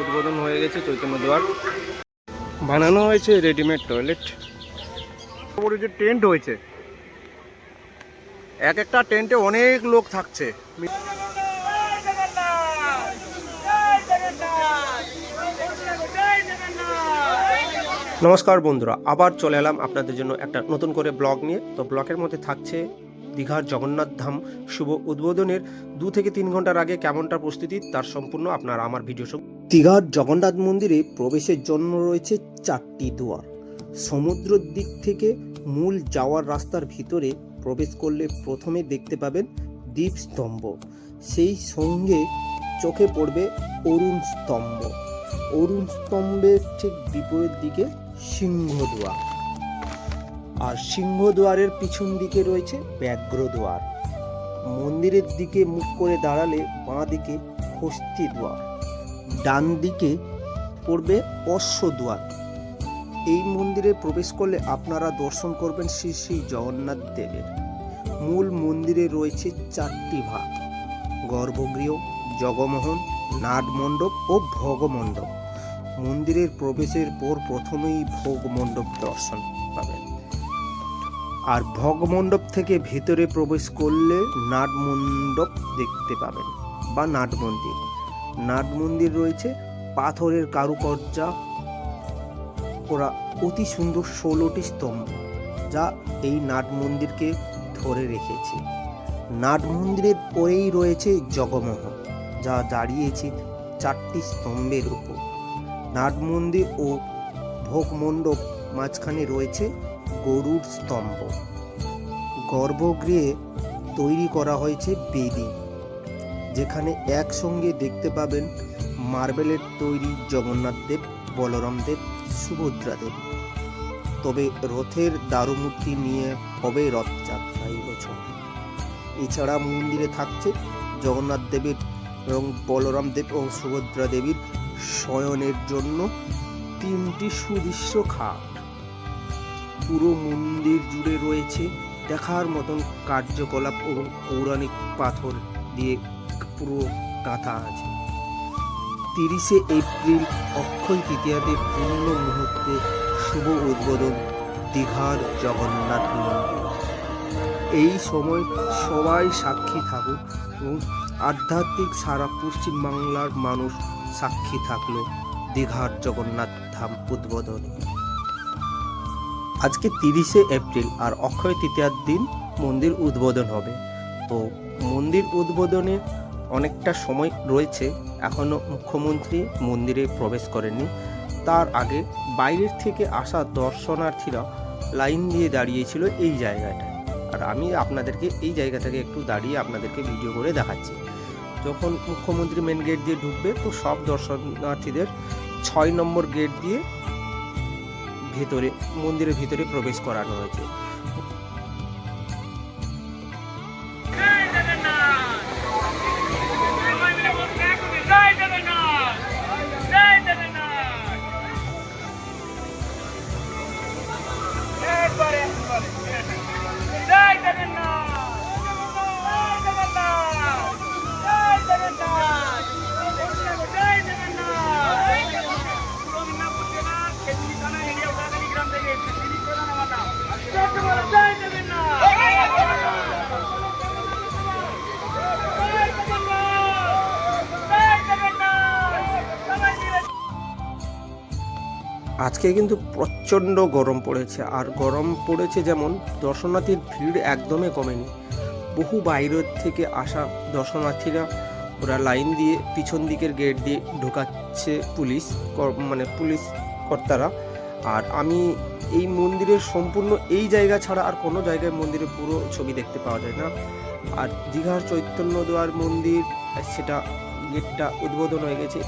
উদ্বোধন হয়ে গেছে চৈতন্য দুয়ার বানানো হয়েছে রেডিমেড টয়লেট বড় যে টেন্ট হয়েছে। এক একটা টেন্টে অনেক লোক থাকছে। নমস্কার বন্ধুরা আবার চলে এলাম আপনাদের জন্য একটা নতুন করে ব্লগ নিয়ে। তো ব্লগের মধ্যে থাকছে দীঘার জগন্নাথ ধাম শুভ উদ্বোধনের দু থেকে তিন ঘণ্টার আগে কেমনটা প্রস্তুতি তার সম্পূর্ণ আপনারা আমার ভিডিও সব দীঘার জগন্নাথ মন্দিরে প্রবেশের জন্য রয়েছে চারটি দুয়ার। সমুদ্রের দিক থেকে মূল যাওয়ার রাস্তার ভিতরে প্রবেশ করলে প্রথমে দেখতে পাবেন দ্বীপ স্তম্ভ। সেই সঙ্গে চোখে পড়বে অরুণ স্তম্ভ। অরুণ স্তম্ভের ঠিক বিপরীত দিকে সিংহদুয়ার আর সিংহদুয়ারের পিছন দিকে রয়েছে ব্যাঘ্রদুয়ার মন্দিরের দিকে মুখ করে দাঁড়ালে বাঁ দিকে হস্তি দুয়ার। ডান দিকে পড়বে অশ্বদুয়ার। এই মন্দিরে প্রবেশ করলে আপনারা দর্শন করবেন শ্রী শ্রী জগন্নাথ দেবের। মূল মন্দিরে রয়েছে চারটি ভাগ, গর্ভগৃহ, জগমোহন, নাটমণ্ডপ ও ভোগমণ্ডপ। মন্দিরের প্রবেশের পর প্রথমেই ভোগমণ্ডপ দর্শন পাবেন। আর ভোগমণ্ডপ থেকে ভেতরে প্রবেশ করলে নাটমণ্ডপ দেখতে পাবেন বা নাট মন্দির নাট মন্দির রয়েছে, পাথরের কারুকার্যা। করা অতি সুন্দর ষোলোটি স্তম্ভ, যা এই নাট মন্দিরকে ধরে রেখেছে। নাট মন্দিরের পরেই রয়েছে জগমোহন যা দাঁড়িয়েছে চারটি স্তম্ভের উপর। নাট মন্দির ও ভোগ মণ্ডপ মাঝখানে রয়েছে গরুর স্তম্ভ। গর্ভগৃহে তৈরি করা হয়েছে বেদি। যেখানে একসঙ্গে দেখতে পাবেন মার্বেলের তৈরি জগন্নাথ দেব, বলরাম দেব, সুভদ্রা দেব। তবে রথের দারুমূর্তি নিয়ে হবে রথযাত্রা এই বছর। এছাড়া মন্দিরে থাকছে জগন্নাথ দেবের এবং বলরাম দেব ও সুভদ্রা দেবীর শয়নের জন্য তিনটি সুদৃশ্য খাট। পুরো মন্দির জুড়ে রয়েছে দেখার মতন কার্যকলাপ এবং পৌরাণিক পাথর দিয়ে পুরো কাঁথা আছে। তিরিশে এপ্রিল অক্ষয় তৃতীয়াতে পূর্ণ মুহূর্তে শুভ উদ্বোধন দীঘার জগন্নাথ মন্দির। এই সময় সবাই সাক্ষী থাকুক এবং আধ্যাত্মিক সারা পশ্চিমবাংলার মানুষ সাক্ষী থাকল দীঘার জগন্নাথ ধাম উদ্বোধনে। আজকে তিরিশে এপ্রিল আর অক্ষয় তৃতীয়ার দিন মন্দির উদ্বোধন হবে। তো মন্দির উদ্বোধনে অনেকটা সময় রয়েছে এখনও মুখ্যমন্ত্রী মন্দিরে প্রবেশ করেননি। তার আগে বাইরের থেকে আসা দর্শনার্থীরা লাইন দিয়ে দাঁড়িয়েছিল এই জায়গাটায়। আর আমি আপনাদেরকে এই জায়গা থেকে একটু দাঁড়িয়ে আপনাদেরকে ভিডিও করে দেখাচ্ছি। যখন মুখ্যমন্ত্রী মেন গেট দিয়ে ঢুকবে, তো সব দর্শনার্থীদের ছয় নম্বর গেট দিয়ে ভেতরে, মন্দিরের ভিতরে প্রবেশ করানো হয়েছে। আজকে কিন্তু প্রচণ্ড গরম পড়েছে, আর গরম পড়েছে যেমন দর্শনার্থীর ভিড় একদমই কমেনি। বহু বাইরের থেকে আসা দর্শনার্থীরা ওরা লাইন দিয়ে পিছন দিকের গেট দিয়ে ঢোকাচ্ছে পুলিশ মানে পুলিশ কর্তারা। আর আমি এই মন্দিরের সম্পূর্ণ এই জায়গা ছাড়া আর কোনো জায়গায় মন্দিরের পুরো ছবি দেখতে পাওয়া যায় না। আর দীঘার চৈতন্য দ্বার মন্দির, সেটা গেটটা উদ্বোধন হয়ে গেছে।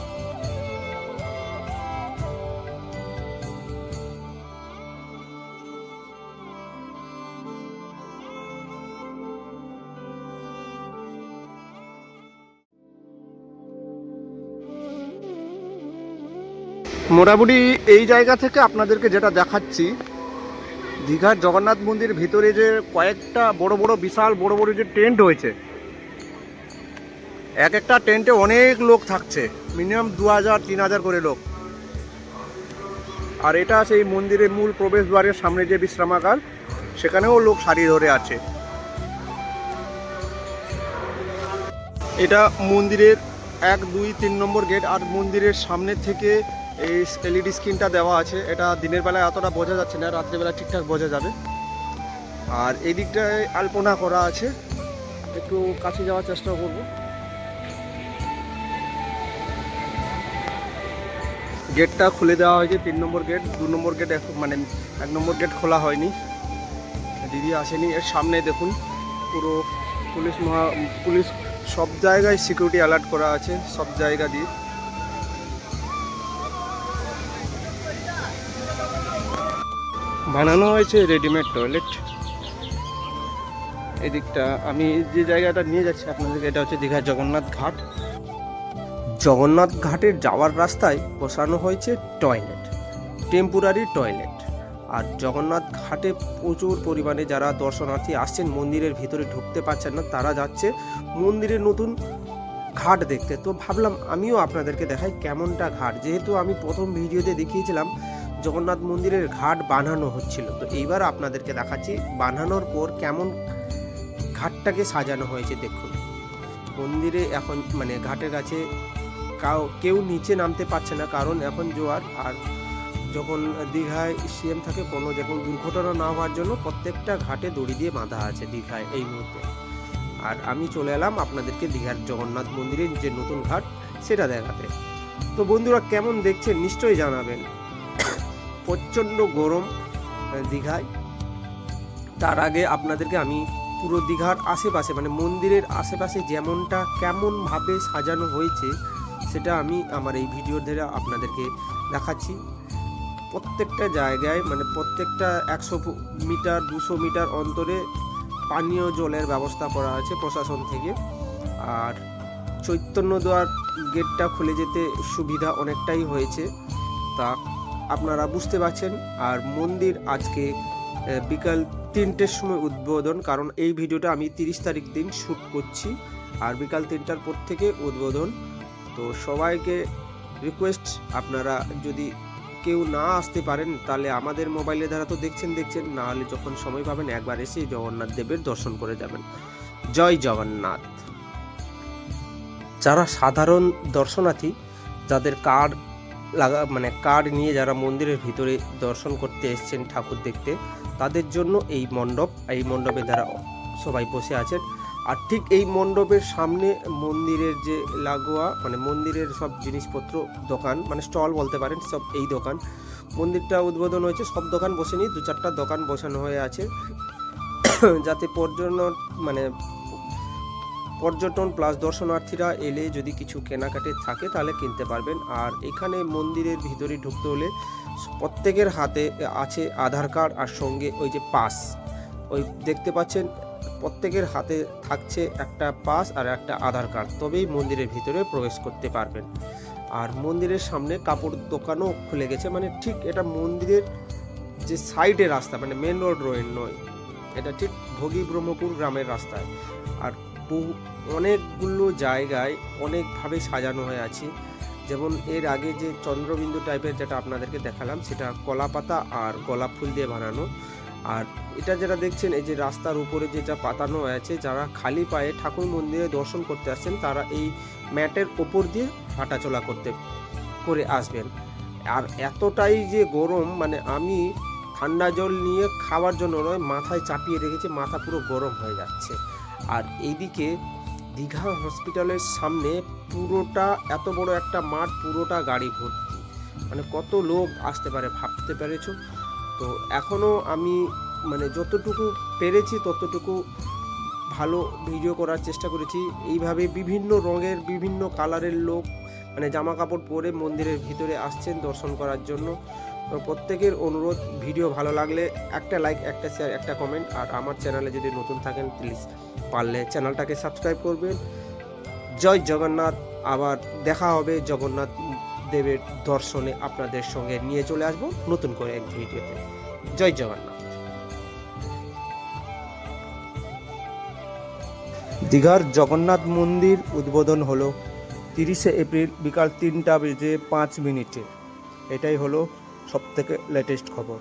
মোটামুটি এই জায়গা থেকে আপনাদেরকে যেটা দেখাচ্ছি, দীঘার জগন্নাথ মন্দির ভিতরে যে কয়েকটা বড় বড় বিশাল বড় বড় যে টেন্ট হয়েছে এক একটা টেন্টে অনেক লোক থাকছে, মিনিমাম দু হাজার, তিন হাজার করে লোক। আর এটা সেই মন্দিরের মূল প্রবেশদ্বারের সামনে যে বিশ্রামাগার, সেখানেও লোক সারি ধরে আছে। এটা মন্দিরের এক, দুই, তিন নম্বর গেট, আর মন্দিরের সামনে থেকে এই এলইডি স্ক্রিনটা দেওয়া আছে। এটা দিনের বেলায় এতটা বোঝা যাচ্ছে না রাত্রেবেলা ঠিকঠাক বোঝা যাবে। আর এই দিকটায় আলপনা করা আছে। একটু কাছে যাওয়ার চেষ্টা করব। গেটটা খুলে দেওয়া হয়েছে, তিন নম্বর গেট, দু নম্বর গেট মানে এক নম্বর গেট খোলা হয়নি। দিদি আসেনি, এর সামনে দেখুন, পুরো পুলিশ মহা পুলিশ সব জায়গায় সিকিউরিটি অ্যালার্ট করা আছে, সব জায়গা দিয়ে। বানানো হয়েছে রেডিমেড টয়লেট এদিকটা আমি যে জায়গাটা নিয়ে যাচ্ছি আপনাদেরকে, এটা হচ্ছে দীঘা জগন্নাথ ঘাট। জগন্নাথ ঘাটের যাওয়ার রাস্তায় বসানো হয়েছে টয়লেট টেম্পোরারি টয়লেট আর জগন্নাথ ঘাটে প্রচুর পরিমাণে যারা দর্শনার্থী আসছেন, মন্দিরের ভিতরে ঢুকতে পারছেন না, তারা যাচ্ছে মন্দিরের নতুন ঘাট দেখতে। তো ভাবলাম আমিও আপনাদেরকে দেখাই কেমনটা ঘাট। যেহেতু আমি প্রথম ভিডিওতে দেখিয়েছিলাম জগন্নাথ মন্দিরের ঘাট বানানো হচ্ছিল। তো এইবার আপনাদেরকে দেখাচ্ছি বানানোর পর কেমন ঘাটটাকে সাজানো হয়েছে, দেখুন। মন্দিরে এখন মানে ঘাটের কাছে কাউ, কেউ নিচে নামতে পারছে না, কারণ এখন জোয়ার। আর যখন দীঘায় সিএম থাকে, কোনো যখন দুর্ঘটনা না হওয়ার জন্য প্রত্যেকটা ঘাটে দড়ি দিয়ে বাঁধা আছে দীঘায় এই মুহূর্তে। আর আমি চলে এলাম আপনাদেরকে দীঘার জগন্নাথ মন্দিরের যে নতুন ঘাট, সেটা দেখাতে। তো বন্ধুরা, কেমন দেখছেন, নিশ্চয়ই জানাবেন। প্রচণ্ড গরম দীঘায়। তার আগে আপনাদেরকে আমি পুরো দীঘার আশেপাশে মানে মন্দিরের আশেপাশে যেমনটা কেমনভাবে সাজানো হয়েছে, সেটা আমি আমার এই ভিডিওর দ্বারা আপনাদেরকে দেখাচ্ছি। প্রত্যেকটা জায়গায় মানে প্রত্যেকটা একশো মিটার, দুশো মিটার অন্তরে পানীয় জলের ব্যবস্থা করা আছে প্রশাসন থেকে। আর চৈতন্য দ্বার গেটটা খুলে যেতে সুবিধা অনেকটাই হয়েছে। তা আপনারা বুঝতে পারছেন। আর মন্দির আজকে বিকাল তিনটের সময় উদ্বোধন, কারণ এই ভিডিওটা আমি তিরিশ তারিখ দিন শ্যুট করছি, আর বিকাল তিনটার পর থেকে উদ্বোধন। তো সবাইকে রিকোয়েস্ট আপনারা যদি কেউ না আসতে পারেন, তাহলে আমাদের মোবাইলে দ্বারা তো দেখছেন দেখছেন, না হলে যখন সময় পাবেন, একবার এসে জগন্নাথ দেবের দর্শন করে যাবেন। জয় জগন্নাথ। যারা সাধারণ দর্শনার্থী, যাদের কার্ড লাগা মানে কার্ড নিয়ে যারা মন্দিরের ভিতরে দর্শন করতে এসেছেন ঠাকুর দেখতে, তাদের জন্য এই মণ্ডপ, এই মণ্ডপে যারা সবাই বসে আছেন। আর ঠিক এই মণ্ডপের সামনে মন্দিরের যে লাগোয়া মানে মন্দিরের সব জিনিসপত্র দোকান মানে স্টল বলতে পারেন, সব এই দোকান। মন্দিরটা উদ্বোধন হয়েছে, সব দোকান বসেনি দু চারটা দোকান বসানো হয়ে আছে। যাতে পর্যটন মানে পর্যটন প্লাস দর্শনার্থীরা এলে যদি কিছু কেনাকাটি থাকে, তাহলে কিনতে পারবেন। আর এখানে মন্দিরের ভিতরে ঢুকতে হলে প্রত্যেকের হাতে আছে আধার কার্ড আর সঙ্গে ওই যে পাস। ওই দেখতে পাচ্ছেন, প্রত্যেকের হাতে থাকছে একটা পাস আর একটা আধার কার্ড। তবেই মন্দিরের ভিতরে প্রবেশ করতে পারবেন। আর মন্দিরের সামনে কাপড় দোকানও খুলে গেছে। মানে ঠিক এটা মন্দিরের যে সাইডে রাস্তা মানে মেন রোড রোড নয়, এটা ঠিক ভোগী ব্রহ্মপুর গ্রামের রাস্তায়। বহু অনেকগুলো জায়গায় অনেকভাবে সাজানো হয়ে আছে। যেমন এর আগে যে চন্দ্রবিন্দু টাইপের যেটা আপনাদেরকে দেখালাম, সেটা কলা পাতা আর গোলাপ ফুল দিয়ে বানানো। আর এটা যেটা দেখছেন, এই যে রাস্তার উপরে যেটা পাতানো আছে যারা খালি পায়ে ঠাকুর মন্দিরে দর্শন করতে আসছেন, তারা এই ম্যাটের ওপর দিয়ে হাঁটাচলা করতে, করে আসবেন। আর এতটাই যে গরম মানে আমি ঠান্ডা জল নিয়ে খাওয়ার জন্য নয়, মাথায় চাপিয়ে রেখেছি, মাথা পুরো গরম হয়ে যাচ্ছে। আর এইদিকে দীঘা হসপিটালের সামনে পুরোটা, এত বড় একটা মাঠ, পুরোটা গাড়ি ভর্তি। মানে কত লোক আসতে পারে, ভাবতে পেরেছ? তো এখনও আমি মানে যতটুকু পেরেছি, ততটুকু ভালো ভিডিও করার চেষ্টা করেছি। এইভাবে বিভিন্ন রঙের, বিভিন্ন কালারের লোক মানে জামা কাপড় পরে মন্দিরের ভিতরে আসছেন দর্শন করার জন্য। তো প্রত্যেকের অনুরোধ, ভিডিও ভালো লাগলে একটা লাইক একটা শেয়ার একটা কমেন্ট আর আমার চ্যানেলে যদি নতুন থাকেন প্লিজ পারলে চ্যানেলটাকে সাবস্ক্রাইব করবেন। জয় জগন্নাথ। আবার দেখা হবে জগন্নাথ দেবের দর্শনে আপনাদের সঙ্গে নিয়ে চলে আসব নতুন করে এক ভিডিওতে। জয় জগন্নাথ। দীঘার জগন্নাথ মন্দির উদ্বোধন হলো তিরিশে এপ্রিল বিকাল তিনটা বেজে পাঁচ মিনিটে। এটাই হলো সবথেকে লেটেস্ট খবর।